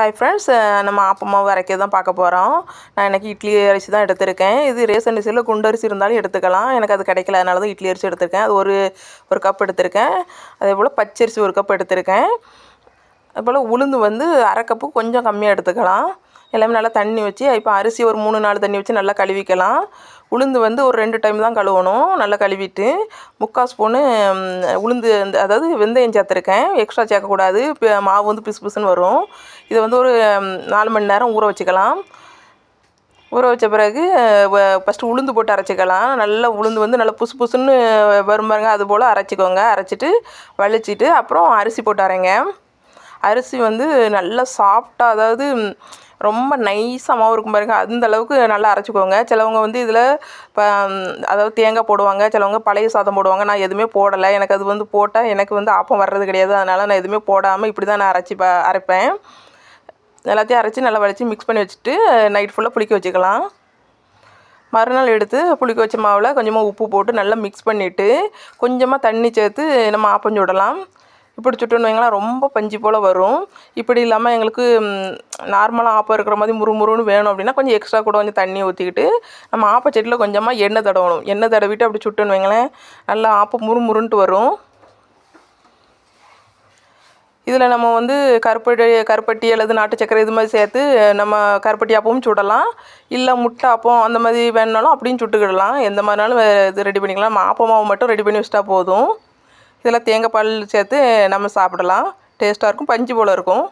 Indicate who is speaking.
Speaker 1: Hi friends நம்ம ஆப்பமாக அரைக்க தான் பார்க்க போகிறோம் நான் எனக்கு இட்லி அரிசி தான் எடுத்திருக்கேன். இது ரேஷன் அரிசியில் குண்டு அரிசி இருந்தாலும் எடுத்துக்கலாம். எனக்கு அது கிடைக்கல அதனால தான் இட்லி அரிசி எடுத்திருக்கேன். அது ஒரு ஒரு கப் எடுத்திருக்கேன். அதே போல் பச்சரிசி ஒரு கப் எடுத்திருக்கேன். அதுபோல் உளுந்து வந்து அரை கப்பு கொஞ்சம் கம்மியாக எடுத்துக்கலாம். எல்லாமே நல்லா தண்ணி வச்சு இப்போ அரிசி ஒரு மூணு நாலு தண்ணி வச்சு நல்லா கழுவிக்கலாம். உளுந்து வந்து ஒரு ரெண்டு டைம் தான் கழுவணும். நல்லா கழுவிட்டு முக்கால் ஸ்பூனு உளுந்து அதாவது வெந்தயம் சேர்த்துருக்கேன். எக்ஸ்ட்ரா சேர்க்கக்கூடாது இப்போ மாவு வந்து பிசு பிசுன்னு வரும். இதை வந்து ஒரு நாலு மணி நேரம் ஊற வச்சுக்கலாம். ஊற வச்ச பிறகு ஃபஸ்ட்டு உளுந்து போட்டு அரைச்சிக்கலாம். நல்லா உளுந்து வந்து நல்லா புசு புசுன்னு வரும் பாருங்க. அது போல் அரைச்சிக்கோங்க. அரைச்சிட்டு வலிச்சிட்டு அப்புறம் அரிசி போட்டு அரைங்க. அரிசி வந்து நல்லா சாஃப்டாக அதாவது ரொம்ப நைஸாக மாவு இருக்கும் பாருங்க. அந்த அளவுக்கு நல்லா அரைச்சிக்கோங்க. சிலவங்க வந்து இதில் இப்போ அதாவது தேங்காய் போடுவாங்க. சிலவங்க பழைய சாதம் போடுவாங்க. நான் எதுவுமே போடலை. எனக்கு அது வந்து போட்டால் எனக்கு வந்து ஆப்பம் வர்றது கிடையாது. அதனால் நான் எதுவுமே போடாமல் இப்படி தான் நான் அரைச்சி ப அரைப்பேன். எல்லாத்தையும் அரைச்சி நல்லா வடித்து மிக்ஸ் பண்ணி வச்சுட்டு நைட் ஃபுல்லாக புளிக்க வச்சுக்கலாம். மறுநாள் எடுத்து புளிக்க வச்ச மாவில் கொஞ்சமாக உப்பு போட்டு நல்லா மிக்ஸ் பண்ணிவிட்டு கொஞ்சமாக தண்ணி சேர்த்து நம்ம ஆப்பம் சுடலாம் இப்படி சுட்டுன்னு வைங்களேன் ரொம்ப பஞ்சு போல் வரும். இப்படி இல்லாமல் எங்களுக்கு நார்மலாக ஆப்பம் இருக்கிற மாதிரி முறுமுறுன்னு வேணும் அப்படின்னா கொஞ்சம் எக்ஸ்ட்ரா கூட கொஞ்சம் தண்ணி ஊற்றிக்கிட்டு நம்ம ஆப்பச்சட்டியில் கொஞ்சமாக எண்ணெய் தடவணும். எண்ணெய் தடவிட்டு அப்படி சுட்டுன்னு வைங்களேன் நல்லா ஆப்பம் முறுமுறுன்ட்டு வரும். இதில் நம்ம வந்து கருப்பட்டி கருப்பட்டி அல்லது நாட்டு சக்கரை இது மாதிரி சேர்த்து நம்ம கருப்பட்டி அப்பவும் சுடலாம். இல்லை முட்டை அப்பம் அந்த மாதிரி வேணுனாலும் அப்படியும் சுட்டுக்கிடலாம். எந்த மாதிரினாலும் இது ரெடி பண்ணிக்கலாம். நம்ம ஆப்ப மாவு மட்டும் ரெடி பண்ணி வச்சிட்டா போதும். இதில் தேங்காய் பால் சேர்த்து நம்ம சாப்பிடலாம். டேஸ்ட்டாக இருக்கும். பஞ்சு போல் இருக்கும்.